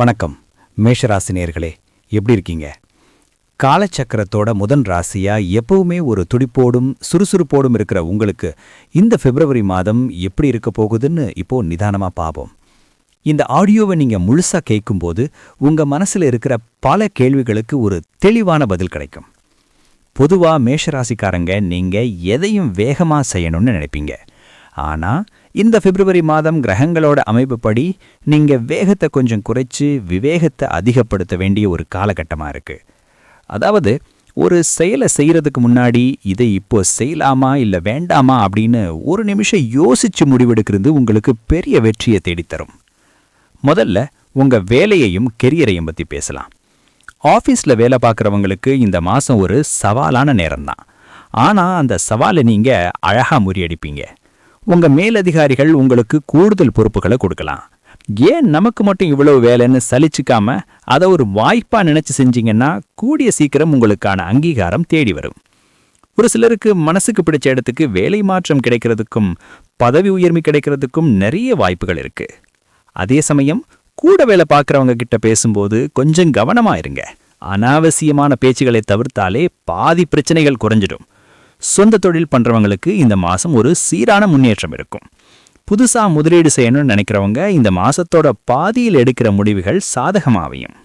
வணக்கம். மேஷராசினியர்களே எப்படி இருக்கீங்க? காலச்சக்கரத்தோட முதன் ராசியா எப்பவுமே ஒரு துடிப்போடும் சுறுசுறுப்போடும் இருக்கிற உங்களுக்கு இந்த பிப்ரவரி மாதம் எப்படி இருக்க போகுதுன்னு இப்போ நிதானமா பாப்போம். இந்த ஆடியோவை நீங்க முழுசா கேட்கும்போது உங்க மனசுல இருக்கிற பல கேள்விகளுக்கு ஒரு தெளிவான பதில் கிடைக்கும். பொதுவா மேஷராசிக்காரங்க நீங்க எதையும் வேகமா செய்யணும்னு நினைப்பீங்க. ஆனா இந்த பிப்ரவரி மாதம் கிரகங்களோட அமைப்புப்படி நீங்க வேகத்தை கொஞ்சம் குறைச்சு விவேகத்தை அதிகப்படுத்த வேண்டிய ஒரு காலகட்டமா இருக்கு. அதாவது ஒரு செயலை செய்யறதுக்கு முன்னாடி இதை இப்போ செய்யலாமா இல்ல வேண்டாமா அப்படின்னு ஒரு நிமிஷம் யோசிச்சு முடிவெடுக்கிறது உங்களுக்கு பெரிய வெற்றியை தேடித்தரும். முதல்ல உங்க வேலையையும் கெரியரையும் பத்தி பேசலாம். ஆஃபீஸில் வேலை பார்க்குறவங்களுக்கு இந்த மாதம் ஒரு சவாலான நேரம்தான். ஆனால் அந்த சவாலை நீங்கள் அழகாக முறியடிப்பீங்க. உங்கள் மேலதிகாரிகள் உங்களுக்கு கூடுதல் பொறுப்புகளை கொடுக்கலாம். ஏன் நமக்கு மட்டும் இவ்வளவு வேலைன்னு சலிச்சுக்காம அதை ஒரு வாய்ப்பாக நினச்சி செஞ்சீங்கன்னா கூடிய சீக்கிரம் உங்களுக்கான அங்கீகாரம் தேடி வரும். ஒரு சிலருக்கு மனசுக்கு பிடிச்ச இடத்துக்கு வேலை மாற்றம் கிடைக்கிறதுக்கும் பதவி உயர்வு கிடைக்கிறதுக்கும் நிறைய வாய்ப்புகள் இருக்கு. அதே சமயம் கூட வேலை பார்க்குறவங்க கிட்ட பேசும்போது கொஞ்சம் கவனமா இருங்க. அனாவசியமான பேச்சுகளை தவிர்த்தாலே பாதி பிரச்சனைகள் குறைஞ்சிடும். சொந்த தொழில் பண்றவங்களுக்கு இந்த மாசம் ஒரு சீரான முன்னேற்றம் இருக்கும். புதுசா முதலீடு செய்யணும்னு நினைக்கிறவங்க இந்த மாசத்தோட பாதியில் எடுக்கிற முடிவுகள் சாதகமாவையும்.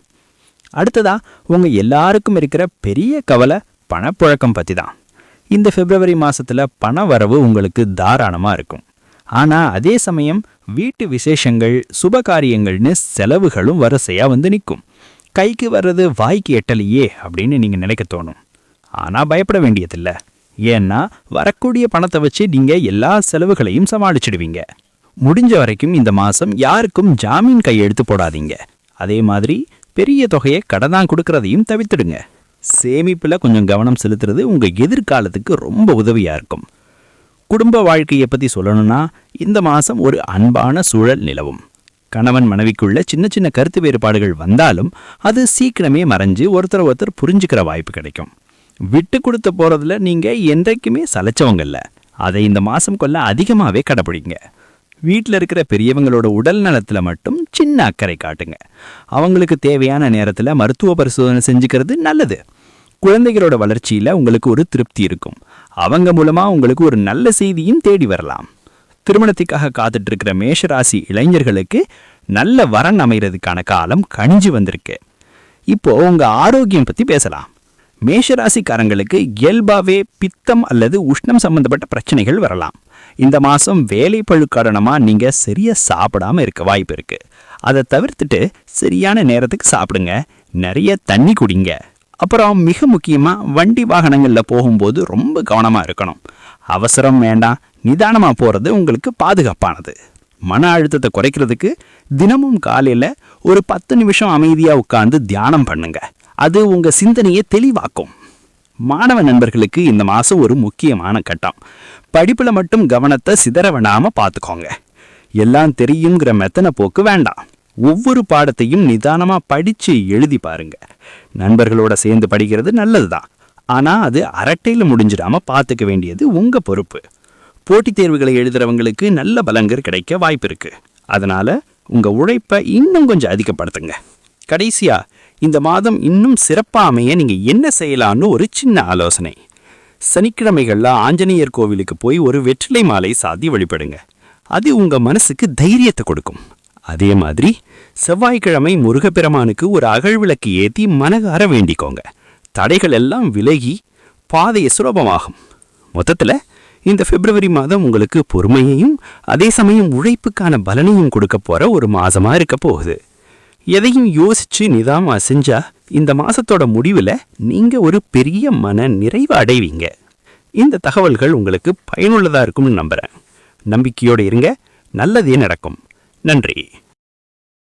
அடுத்ததா உங்க எல்லாருக்கும் இருக்கிற பெரிய கவலை பணப்புழக்கம் பற்றி தான் இந்த பிப்ரவரி மாசத்துல பண வரவு உங்களுக்கு தாராளமா இருக்கும். ஆனா அதே சமயம் வீட்டு விசேஷங்கள் சுபகாரியங்கள்னு செலவுகளும் வரிசையா வந்து நிற்கும் கைக்கு வர்றது வாய்க்கு எட்டலையே அப்படின்னு நீங்க நினைக்க தோணும். ஆனா பயப்பட வேண்டியதில்ல. ஏன்னா வரக்கூடிய பணத்தை வச்சு நீங்க எல்லா செலவுகளையும் சமாளிச்சிடுவீங்க. முடிஞ்ச வரைக்கும் இந்த மாசம் யாருக்கும் ஜாமீன் கையெழுத்து போடாதீங்க. அதே மாதிரி பெரிய தொகையை கடனாக கொடுக்கறதையும் தவிர்த்துடுங்க. சேமிப்பில் கொஞ்சம் கவனம் செலுத்துறது உங்கள் எதிர்காலத்துக்கு ரொம்ப உதவியாக இருக்கும். குடும்ப வாழ்க்கையை பற்றி சொல்லணும்னா இந்த மாதம் ஒரு அன்பான சூழல் நிலவும். கணவன் மனைவிக்குள்ள சின்ன சின்ன கருத்து வேறுபாடுகள் வந்தாலும் அது சீக்கிரமே மறைஞ்சு ஒருத்தர் ஒருத்தர் புரிஞ்சுக்கிற வாய்ப்பு கிடைக்கும். விட்டு கொடுத்து போறதுல நீங்க என்றைக்குமே சலைச்சவங்க இல்ல. அதை இந்த மாசம் கொள்ள அதிகமாவே கடைபிடிங்க வீட்டில் இருக்கிற பெரியவங்களோட உடல் நலத்துல மட்டும் சின்ன அக்கறை காட்டுங்க. அவங்களுக்கு தேவையான நேரத்துல மருத்துவ பரிசோதனை செஞ்சுக்கிறது நல்லது. குழந்தைகளோட வளர்ச்சியில உங்களுக்கு ஒரு திருப்தி இருக்கும். அவங்க மூலமா உங்களுக்கு ஒரு நல்ல செய்தியும் தேடி வரலாம். திருமணத்துக்காக காத்துட்டு இருக்கிற மேஷராசி இளைஞர்களுக்கு நல்ல வரன் அமைகிறதுக்கான காலம் கணிஞ்சு வந்திருக்கு. இப்போ உங்க ஆரோக்கியம் பத்தி பேசலாம். மேஷராசிக்காரங்களுக்கு இயல்பாவே பித்தம் அல்லது உஷ்ணம் சம்பந்தப்பட்ட பிரச்சனைகள் வரலாம். இந்த மாதம் வேலை பழு காரணமாக நீங்கள் சரியாக சாப்பிடாமல் இருக்க வாய்ப்பு இருக்கு. அதை தவிர்த்துட்டு சரியான நேரத்துக்கு சாப்பிடுங்க. நிறைய தண்ணி குடிங்க. அப்புறம் மிக முக்கியமாக வண்டி வாகனங்களில் போகும்போது ரொம்ப கவனமாக இருக்கணும். அவசரம் வேண்டாம். நிதானமாக போகிறது உங்களுக்கு பாதுகாப்பானது. மன அழுத்தத்தை குறைக்கிறதுக்கு தினமும் காலையில் ஒரு பத்து நிமிஷம் அமைதியாக உட்கார்ந்து தியானம் பண்ணுங்கள் அது உங்கள் சிந்தனையை தெளிவாக்கும். மாணவ நண்பர்களுக்கு இந்த மாதம் ஒரு முக்கியமான கட்டம். படிப்பில் மட்டும் கவனத்தை சிதறவிடாமல் பார்த்துக்கோங்க எல்லாம் தெரியுங்கிற மெத்தனை போக்கு வேண்டாம். ஒவ்வொரு பாடத்தையும் நிதானமாக படித்து எழுதி பாருங்க. நண்பர்களோட சேர்ந்து படிக்கிறது நல்லது தான் ஆனால் அது அரட்டையில் முடிஞ்சிடாமல் பார்த்துக்க வேண்டியது உங்கள் பொறுப்பு. போட்டித் தேர்வுகளை எழுதுகிறவங்களுக்கு நல்ல பலங்கர் கிடைக்க வாய்ப்பு இருக்குது அதனால் உங்கள் உழைப்பை இன்னும் கொஞ்சம் அதிகப்படுத்துங்க. கடைசியாக இந்த மாதம் இன்னும் சிறப்பாமைய நீங்க என்ன செய்யலாம்னு ஒரு சின்ன ஆலோசனை. சனிக்கிழமைகள்ல ஆஞ்சநேயர் கோவிலுக்கு போய் ஒரு வெற்றிலை மாலை சாதி வழிபடுங்க. அது உங்க மனசுக்கு தைரியத்தை கொடுக்கும். அதே மாதிரி செவ்வாய்க்கிழமை முருகப்பெருமானுக்கு ஒரு அகழ்விளக்கு ஏத்தி மனகார வேண்டிக்கோங்க. தடைகள் எல்லாம் விலகி பாதையை சுலபமாகும். மொத்தத்துல இந்த பிப்ரவரி மாதம் உங்களுக்கு பொறுமையையும் அதே சமயம் உழைப்புக்கான பலனையும் கொடுக்க போற ஒரு மாசமா இருக்க போகுது. எதையும் யோசிச்சு நிதானமா செஞ்சா இந்த மாசத்தோட முடிவுல நீங்க ஒரு பெரிய மன நிறைவு அடைவீங்க. இந்த தகவல்கள் உங்களுக்கு பயனுள்ளதா இருக்கும்னு நம்புறேன். நம்பிக்கையோட இருங்க. நல்லதே நடக்கும். நன்றி.